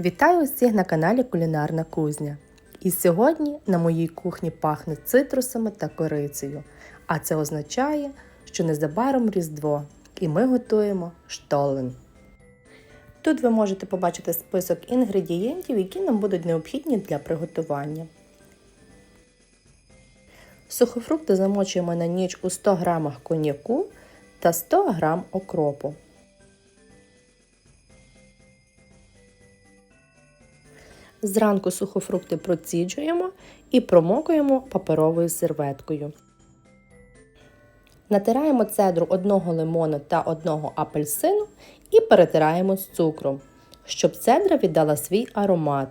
Вітаю усіх на каналі Кулінарна Кузня. І сьогодні на моїй кухні пахне цитрусами та корицею. А це означає, що незабаром Різдво, і ми готуємо штолен. Тут ви можете побачити список інгредієнтів, які нам будуть необхідні для приготування. Сухофрукти замочуємо на ніч у 100 г коньяку та 100 г окропу. Зранку сухофрукти проціджуємо і промокуємо паперовою серветкою. Натираємо цедру одного лимону та одного апельсину і перетираємо з цукром, щоб цедра віддала свій аромат.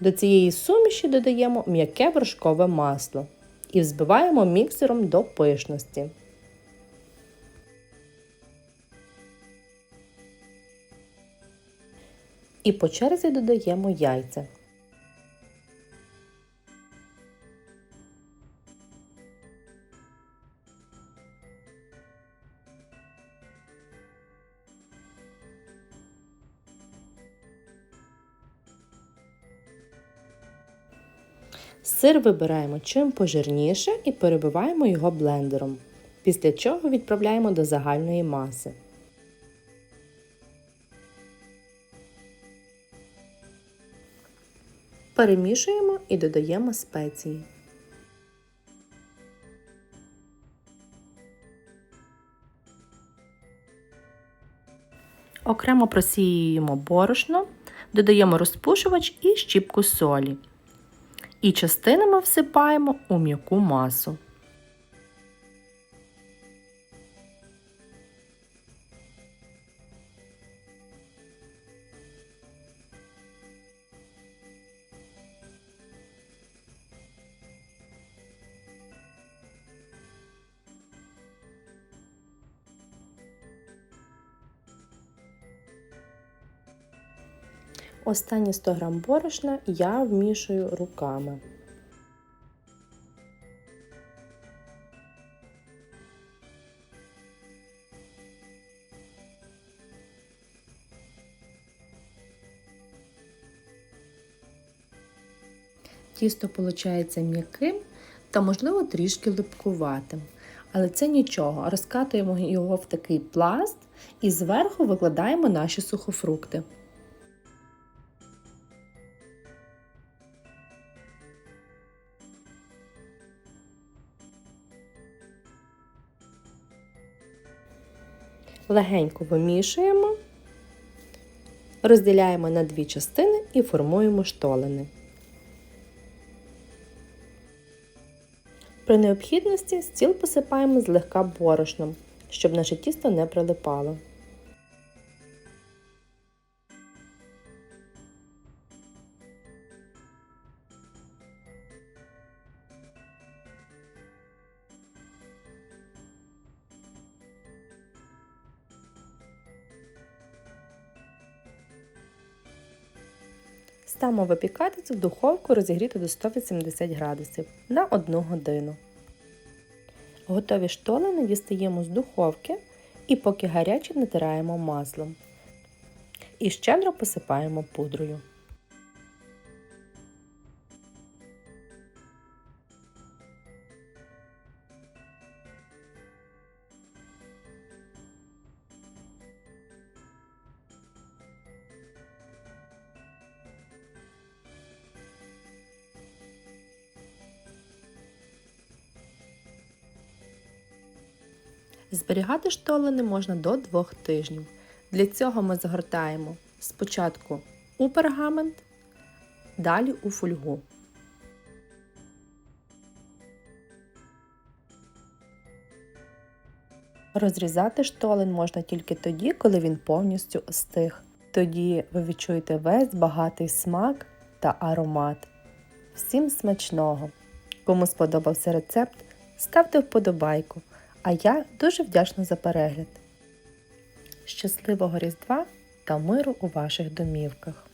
До цієї суміші додаємо м'яке вершкове масло і взбиваємо міксером до пишності. І по черзі додаємо яйця. Сир вибираємо чим пожирніше і перебиваємо його блендером, після чого відправляємо до загальної маси. Перемішуємо і додаємо спеції. Окремо просіюємо борошно, додаємо розпушувач і щіпку солі. І частинами всипаємо у м'яку масу. Останні 100 г борошна я вмішую руками. Тісто виходить м'яким та, можливо, трішки липкуватим. Але це нічого. Розкатуємо його в такий пласт і зверху викладаємо наші сухофрукти. Легенько вимішуємо, розділяємо на дві частини і формуємо штолени. При необхідності стіл посипаємо злегка борошном, щоб наше тісто не прилипало. Ставимо випікатись в духовку розігріту до 180 градусів на 1 годину. Готові штолени дістаємо з духовки і поки гарячі натираємо маслом. І щедро посипаємо пудрою. Зберігати штолени можна до 2 тижнів. Для цього ми загортаємо спочатку у пергамент, далі у фольгу. Розрізати штолен можна тільки тоді, коли він повністю остиг. Тоді ви відчуєте весь багатий смак та аромат. Всім смачного! Кому сподобався рецепт, ставте вподобайку. А я дуже вдячна за перегляд. Щасливого Різдва та миру у ваших домівках!